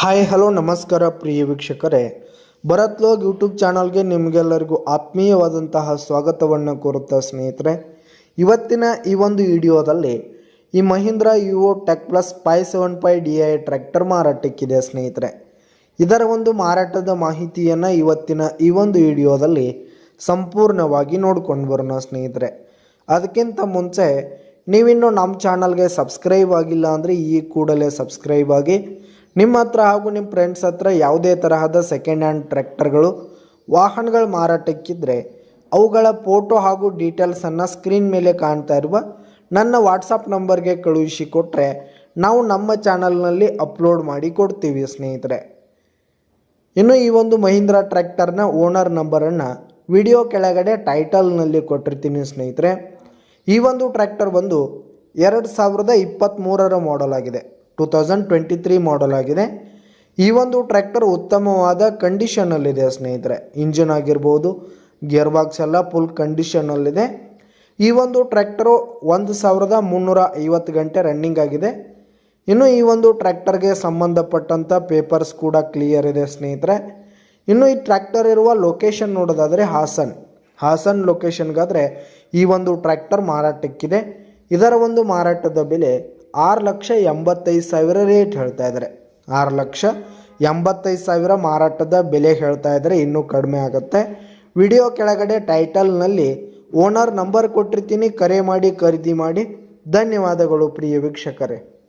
Hi hello ನಮಸ್ಕಾರ ಪ್ರಿಯ ವೀಕ್ಷಕರೇ. ಭರತ್ ಲೋಗ್ YouTube ಚಾನಲ್ಗೆ ನಿಮಗೆಲ್ಲರಿಗೂ ಆತ್ಮೀಯವಾದಂತಹ ಸ್ವಾಗತವನ್ನು ಕೋರುತ್ತಾ ಸ್ನೇಹಿತರೆ. ಇವತ್ತಿನ ಈ ಒಂದು ವಿಡಿಯೋದಲ್ಲಿ ಈ Mahindra Yuvo tech plus five seven five D I tractor ಮಾರಾಟಕ್ಕಿದೆ ಸ್ನೇಹಿತರೆ. ಇದರ ಒಂದು ಮಾರಾಟದ ಮಾಹಿತಿಯನ್ನು ಇವತ್ತಿನ ಈ ಒಂದು ವಿಡಿಯೋದಲ್ಲಿ ಸಂಪೂರ್ಣವಾಗಿ ನೋಡ್ಕೊಂಡು ಬರೋಣ ಸ್ನೇಹಿತರೆ. ಅದಕ್ಕಿಂತ ಮುಂಚೆ ನೀವಿನ್ನು ನಮ್ಮ ಚಾನಲ್ಗೆ ಸಬ್ಸ್ಕ್ರೈಬ್ ಆಗಿಲ್ಲ ಅಂದರೆ ಈ ಕೂಡಲೇ ಸಬ್ಸ್ಕ್ರೈಬ್ ಆಗಿ ನಿಮ್ಮ ಹತ್ರ ಹಾಗೂ ನಿಮ್ಮ ಫ್ರೆಂಡ್ಸ್ ಹತ್ರ ಯಾವುದೇ ತರಹದ ಸೆಕೆಂಡ್ ಹ್ಯಾಂಡ್ ಟ್ರ್ಯಾಕ್ಟರ್ಗಳು ವಾಹನಗಳು ಮಾರಾಟಕ್ಕಿದ್ರೆ ಅವುಗಳ ಫೋಟೋ ಹಾಗೂ ಡೀಟೇಲ್ಸನ್ನು ಸ್ಕ್ರೀನ್ ಮೇಲೆ ಕಾಣ್ತಾ ಇರುವ ನನ್ನ ವಾಟ್ಸಪ್ ನಂಬರ್ಗೆ ಕಳುಹಿಸಿ ಕೊಟ್ಟರೆ ನಾವು ನಮ್ಮ ಚಾನಲ್ನಲ್ಲಿ ಅಪ್ಲೋಡ್ ಮಾಡಿ ಕೊಡ್ತೀವಿ ಸ್ನೇಹಿತರೆ. ಇನ್ನು ಈ ಒಂದು ಮಹೀಂದ್ರ ಟ್ರ್ಯಾಕ್ಟರ್ನ ಓನರ್ ನಂಬರನ್ನು ವಿಡಿಯೋ ಕೆಳಗಡೆ ಟೈಟಲ್ನಲ್ಲಿ ಕೊಟ್ಟಿರ್ತೀನಿ ಸ್ನೇಹಿತರೆ. ಈ ಒಂದು ಟ್ರ್ಯಾಕ್ಟರ್ ಬಂದು ಎರಡು ಸಾವಿರದ ಇಪ್ಪತ್ತ್ಮೂರರ ಮಾಡೆಲ್ ಆಗಿದೆ. Two thousand twenty three model ಆಗಿದೆ. ಈ ಒಂದು ಟ್ರ್ಯಾಕ್ಟರ್ ಉತ್ತಮವಾದ ಕಂಡೀಷನಲ್ಲಿದೆ ಸ್ನೇಹಿತರೆ. ಇಂಜಿನ್ ಆಗಿರ್ಬೋದು ಗಿಯರ್ ಬಾಕ್ಸ್ ಎಲ್ಲ ಫುಲ್ ಕಂಡೀಷನಲ್ಲಿದೆ ಈ ಒಂದು ಟ್ರ್ಯಾಕ್ಟರು ಒಂದು ಸಾವಿರದ ಮುನ್ನೂರ ಐವತ್ತು ಗಂಟೆ ರನ್ನಿಂಗ್ ಆಗಿದೆ. ಇನ್ನು ಈ ಒಂದು ಟ್ರ್ಯಾಕ್ಟರ್ಗೆ ಸಂಬಂಧಪಟ್ಟಂಥ ಪೇಪರ್ಸ್ ಕೂಡ ಕ್ಲಿಯರ್ ಇದೆ ಸ್ನೇಹಿತರೆ. ಇನ್ನು ಈ ಟ್ರ್ಯಾಕ್ಟರ್ ಇರುವ ಲೊಕೇಶನ್ ನೋಡೋದಾದರೆ ಹಾಸನ್. ಹಾಸನ್ ಲೊಕೇಶನ್ಗಾದರೆ ಈ ಒಂದು ಟ್ರ್ಯಾಕ್ಟರ್ ಮಾರಾಟಕ್ಕಿದೆ. ಇದರ ಒಂದು ಮಾರಾಟದ ಬೆಲೆ ಆರು ಲಕ್ಷ ಎಂಬತ್ತೈದು ಸಾವಿರ ರೇಟ್ ಹೇಳ್ತಾ ಇದ್ದಾರೆ. ಆರು ಲಕ್ಷ ಎಂಬತ್ತೈದು ಸಾವಿರ ಮಾರಾಟದ ಬೆಲೆ ಹೇಳ್ತಾ ಇದ್ದಾರೆ. ಇನ್ನೂ ಕಡಿಮೆ ಆಗುತ್ತೆ. ವಿಡಿಯೋ ಕೆಳಗಡೆ ಟೈಟಲ್ನಲ್ಲಿ ಓನರ್ ನಂಬರ್ ಕೊಟ್ಟಿರ್ತೀನಿ. ಕರೆ ಮಾಡಿ, ಖರೀದಿ ಮಾಡಿ. ಧನ್ಯವಾದಗಳು ಪ್ರಿಯ ವೀಕ್ಷಕರೇ.